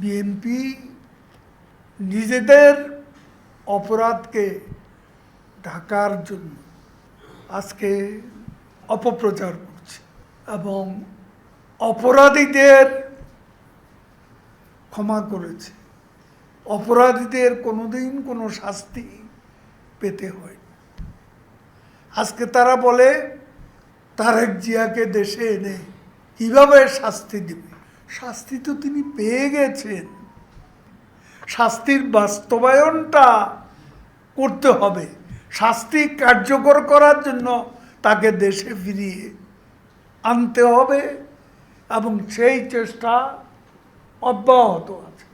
BNP নিজেদের অপরাধকে ঢাকার জন্য আজকে অপপ্রচার করছে এবং অপরাধীদের ক্ষমা করেছে। অপরাধীদের কোনোদিন কোনো শাস্তি পেতে হয় আজকে তারা বলে, তারেক জিয়াকে দেশে এনে কীভাবে শাস্তি দিবে? শাস্তি তো তিনি পেয়ে গেছেন। শাস্তির বাস্তবায়নটা করতে হবে। শাস্তি কার্যকর করার জন্য তাকে দেশে ফিরিয়ে আনতে হবে এবং সেই চেষ্টা অব্যাহত আছে।